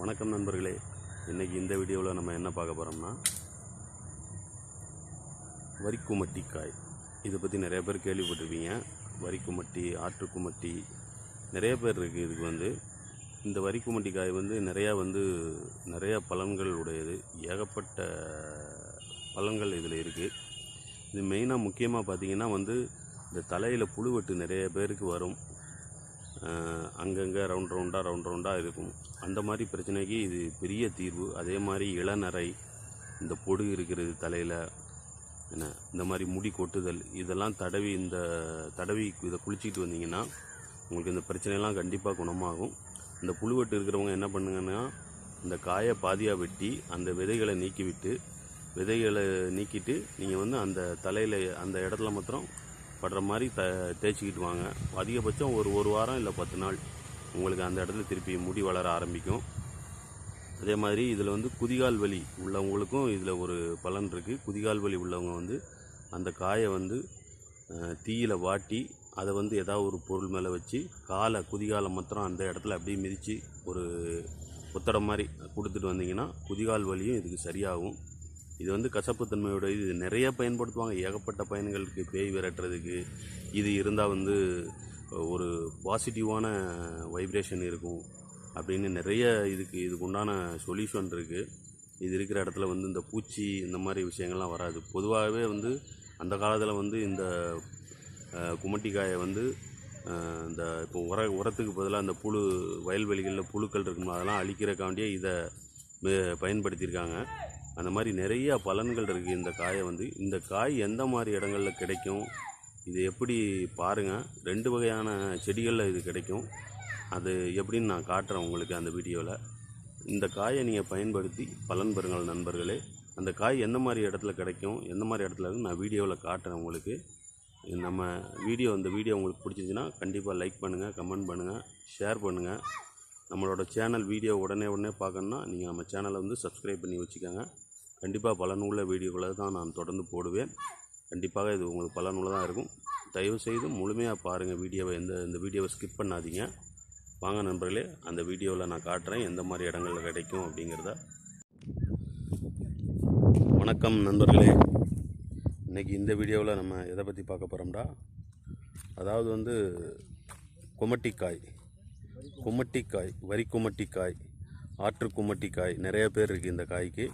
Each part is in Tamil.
வணக்கம் நண்பர்களே. இன்றைக்கி இந்த வீடியோவில் நம்ம என்ன பார்க்க போகிறோம்னா வரிக்குமட்டி காய் இதை பற்றி நிறைய பேர் கேள்விப்பட்டிருப்பீங்க. வரிக்குமட்டி ஆற்றுக்குமட்டி நிறைய பேர் இருக்குது இதுக்கு வந்து இந்த வரிக்குமட்டி காய் வந்து நிறையா வந்து நிறையா பலன்கள் உடையது. ஏகப்பட்ட பலன்கள் இதில் இருக்குது இது மெயினாக முக்கியமாக பார்த்தீங்கன்னா வந்து இந்த தலையில் புழுவெட்டு நிறைய பேருக்கு வரும். அங்கங்கே ரவுண்ட் ரவுண்டாக ரவுண்ட் ரவுண்டாக இருக்கும். அந்த மாதிரி பிரச்சனைக்கு இது பெரிய தீர்வு. அதே மாதிரி இளநரை இந்த பொடு இருக்கிறது தலையில் என்ன இந்த மாதிரி முடி கொட்டுதல் இதெல்லாம் தடவி இந்த தடவி இதை குளிச்சிக்கிட்டு வந்தீங்கன்னா உங்களுக்கு இந்த பிரச்சனையெல்லாம் கண்டிப்பாக குணமாகும். இந்த புழுவெட்டு இருக்கிறவங்க என்ன பண்ணுங்கன்னா இந்த காயை பாதியாக வெட்டி அந்த விதைகளை நீக்கிவிட்டு விதைகளை நீக்கிட்டு நீங்கள் வந்து அந்த தலையில் அந்த இடத்துல மாத்திரம் படுற மாதிரி த தேய்ச்சிக்கிட்டு வாங்க அதிகபட்சம் ஒரு ஒரு வாரம் இல்லை பத்து நாள் உங்களுக்கு அந்த இடத்துல திருப்பி முடி வளர ஆரம்பிக்கும். அதே மாதிரி இதில் வந்து குதிகால் வலி உள்ளவங்களுக்கும் இதில் ஒரு பலன் இருக்குது குதிகால் வலி உள்ளவங்க வந்து அந்த காயை வந்து தீயில் தீயில வாட்டி அதை வந்து ஏதாவது ஒரு பொருள் மேலே வச்சு காலை குதிகாலை மாத்திரம் அந்த இடத்துல அப்படியே மிதித்து ஒரு புத்தடம் மாதிரி கொடுத்துட்டு வந்தீங்கன்னா குதிகால் வலியும் இதுக்கு சரியாகும். இது வந்து கசப்புத்தன்மையோட இது நிறைய பயன்படுத்துவாங்க. ஏகப்பட்ட பயன்களுக்கு பேய் விரட்டுறதுக்கு. இது இருந்தால் வந்து ஒரு பாசிட்டிவான வைப்ரேஷன் இருக்கும் அப்படின்னு நிறைய இதுக்கு இதுக்கு உண்டான சொல்யூஷன் இருக்குது இது இருக்கிற இடத்துல வந்து இந்த பூச்சி இந்த மாதிரி விஷயங்கள்லாம் வராது. பொதுவாகவே வந்து அந்த காலத்தில் வந்து இந்த குமட்டிக்காயை வந்து இந்த இப்போ உர உரத்துக்கு பதிலாக அந்த புழு வயல்வெளிகளில் புழுக்கள் இருக்குமா அதெல்லாம் அழிக்கிறக்காண்டியே இதை மே- பயன்படுத்தியிருக்காங்க. அந்த மாதிரி நிறையா பலன்கள் இருக்குது இந்த காயை வந்து இந்த காய் எந்த மாதிரி இடங்களில் கிடைக்கும்? இது எப்படி பாருங்கள் ரெண்டு வகையான செடிகளில் இது கிடைக்கும். அது எப்படின்னு நான் காட்டுறேன் உங்களுக்கு அந்த வீடியோவில் இந்த காயை நீங்கள் பயன்படுத்தி பலன் பெறுங்கள் நண்பர்களே. அந்த காய் எந்த மாதிரி இடத்துல கிடைக்கும்? எந்த மாதிரி இடத்துல நான் வீடியோவில் காட்டுறேன் உங்களுக்கு. நம்ம வீடியோ இந்த வீடியோ உங்களுக்கு பிடிச்சிச்சின்னா கண்டிப்பாக லைக் பண்ணுங்கள் கமெண்ட் பண்ணுங்கள் ஷேர் பண்ணுங்கள் நம்மளோட சேனல் வீடியோ உடனே உடனே பார்க்கணுன்னா நீங்கள் நம்ம சேனலை வந்து சப்ஸ்கிரைப் பண்ணி வச்சுக்கோங்க. கண்டிப்பாக பலனுள்ள வீடியோக்களை தான் நான் தொடர்ந்து போடுவேன். கண்டிப்பாக இது உங்களுக்கு பலனுள்ளதாக இருக்கும். தயவு செய்து முழுமையாக பாருங்கள் வீடியோவை. எந்த இந்த வீடியோவை ஸ்கிப் பண்ணாதீங்க. வாங்க நண்பர்களே அந்த வீடியோவில் நான் காட்டுறேன் எந்த மாதிரி இடங்களில் கிடைக்கும் அப்படிங்கிறத. வணக்கம் நண்பர்களே. இன்றைக்கி இந்த வீடியோவில் நம்ம எதை பற்றி பார்க்க போகிறோம்டா அதாவது வந்து குமட்டிக்காய் குமட்டிக்காய் வரி குமட்டிக்காய் ஆற்று குமட்டிக்காய் நிறைய பேர் இருக்குது இந்த காய்க்கு.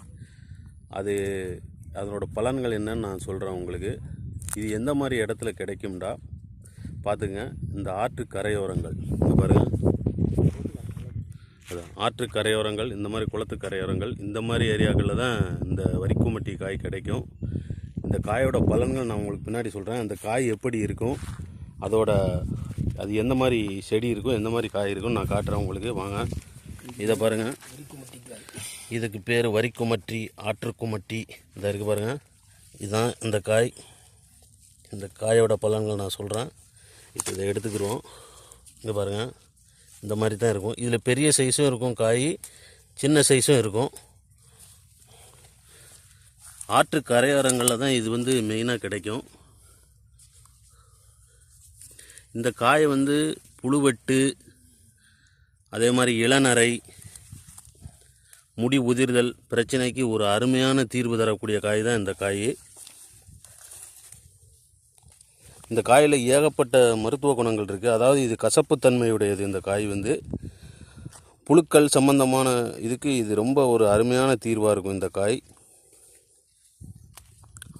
அது அதனோட பலன்கள் என்னன்னு நான் சொல்கிறேன் உங்களுக்கு. இது எந்த மாதிரி இடத்துல கிடைக்கும்டா? பார்த்துங்க இந்த ஆற்று கரையோரங்கள். இங்கே பாருங்கள் அதான் ஆற்று கரையோரங்கள் இந்த மாதிரி குளத்து கரையோரங்கள் இந்த மாதிரி ஏரியாக்களில் தான் இந்த வரிக்குமட்டி காய் கிடைக்கும். இந்த காயோட பலன்கள் நான் உங்களுக்கு பின்னாடி சொல்கிறேன் அந்த காய் எப்படி இருக்கும்? அதோட அது எந்த மாதிரி செடி இருக்கும்? எந்த மாதிரி காய் இருக்கும்? நான் காட்டுறேன் உங்களுக்கு. வாங்க. இதை பாருங்கள் இதுக்கு பேர் வரிக்குமட்டி ஆற்றுக்குமட்டி. இதை இருக்குது பாருங்கள் இதுதான் இந்த காய். இந்த காயோட பழங்கள் நான் சொல்கிறேன் இப்போ இதை எடுத்துக்கிடுவோம் இங்கே பாருங்கள் இந்த மாதிரி தான் இருக்கும். இதில் பெரிய சைஸும் இருக்கும் காய். சின்ன சைஸும் இருக்கும். ஆற்று கரையோரங்களில் தான் இது வந்து மெயினாக கிடைக்கும். இந்த காயை வந்து புழுவெட்டு அதே மாதிரி இளநரை முடி உதிர்தல் பிரச்சனைக்கு ஒரு அருமையான தீர்வு தரக்கூடிய காய் தான் இந்த காய். இந்த காயில் ஏகப்பட்ட மருத்துவ குணங்கள் இருக்குது அதாவது இது கசப்புத்தன்மையுடையது இந்த காய் வந்து. புழுக்கள் சம்பந்தமான இதுக்கு இது ரொம்ப ஒரு அருமையான தீர்வாக இருக்கும் இந்த காய்.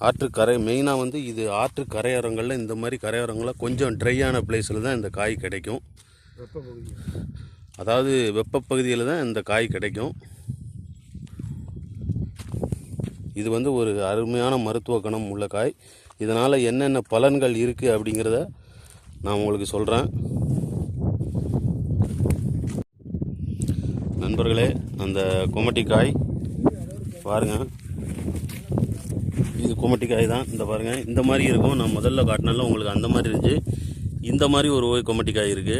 ஆற்று கரை மெயினாக வந்து இது ஆற்று கரையோரங்களில் இந்த மாதிரி கரையோரங்களில் கொஞ்சம் ட்ரையான பிளேஸில் தான் இந்த காய் கிடைக்கும். அதாவது வெப்பப்பகுதியில் தான் இந்த காய் கிடைக்கும். இது வந்து ஒரு அருமையான மருத்துவ குணம் உள்ள காய். இதனால் என்னென்ன பலன்கள் இருக்குது அப்படிங்கிறத நான் உங்களுக்கு சொல்கிறேன் நண்பர்களே அந்த குமட்டிக்காய் பாருங்கள் இது குமட்டிக்காய் தான். இந்த பாருங்கள் இந்த மாதிரி இருக்கும். நான் முதல்ல காட்டினால உங்களுக்கு அந்த மாதிரி இருந்துச்சு. இந்த மாதிரி ஒரு ஓய் குமட்டிக்காய் இருக்குது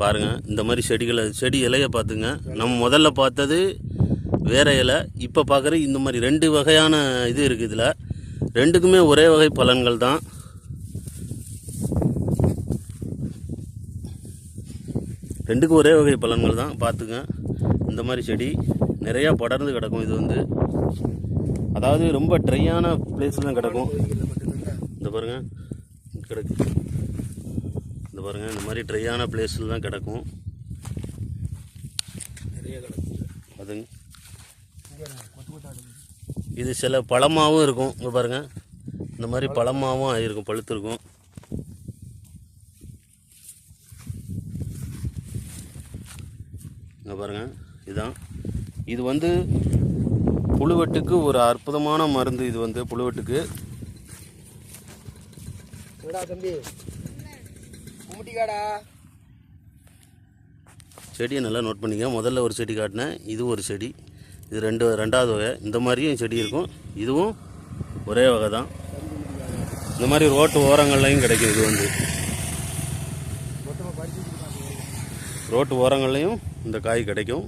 பாருங்கள் இந்த மாதிரி செடிகளை செடி இலையை பார்த்துங்க. நம்ம முதல்ல பார்த்தது வேற இலை இப்போ பார்க்குற இந்த மாதிரி ரெண்டு வகையான இது இருக்குது இதில். ரெண்டுக்குமே ஒரே வகை பலன்கள் தான். ரெண்டுக்கும் ஒரே வகை பலன்கள் தான். பார்த்துங்க இந்த மாதிரி செடி நிறையா படர்ந்து கிடக்கும் இது வந்து. அதாவது ரொம்ப ட்ரையான பிளேஸில் தான் கிடக்கும். இந்த பாருங்க கிடக்கு. இந்த பாருங்க இந்த மாதிரி ட்ரையான பிளேஸில் தான் கிடக்கும். நிறைய கிடக்கு அதுங்க இது சில பழமாகவும் இருக்கும். இங்கே பாருங்க. இந்த மாதிரி பழமாகவும் ஆகிருக்கும் பழுத்திருக்கும். இங்கே பாருங்க இதுதான் இது வந்து புழுவெட்டுக்கு ஒரு அற்புதமான மருந்து இது வந்து புழுவெட்டுக்கு. என்னடா செடியை நல்லா நோட் பண்ணிக்க முதல்ல ஒரு செடி காட்டினேன். இது ஒரு செடி. இது ரெண்டு ரெண்டாவது வகை. இந்த மாதிரியும் செடி இருக்கும். இதுவும் ஒரே வகை தான். இந்த மாதிரி ரோட்டு ஓரங்கள்லையும் கிடைக்கும் இது வந்து. ரோட்டு ஓரங்கள்லையும் இந்த காய் கிடைக்கும்.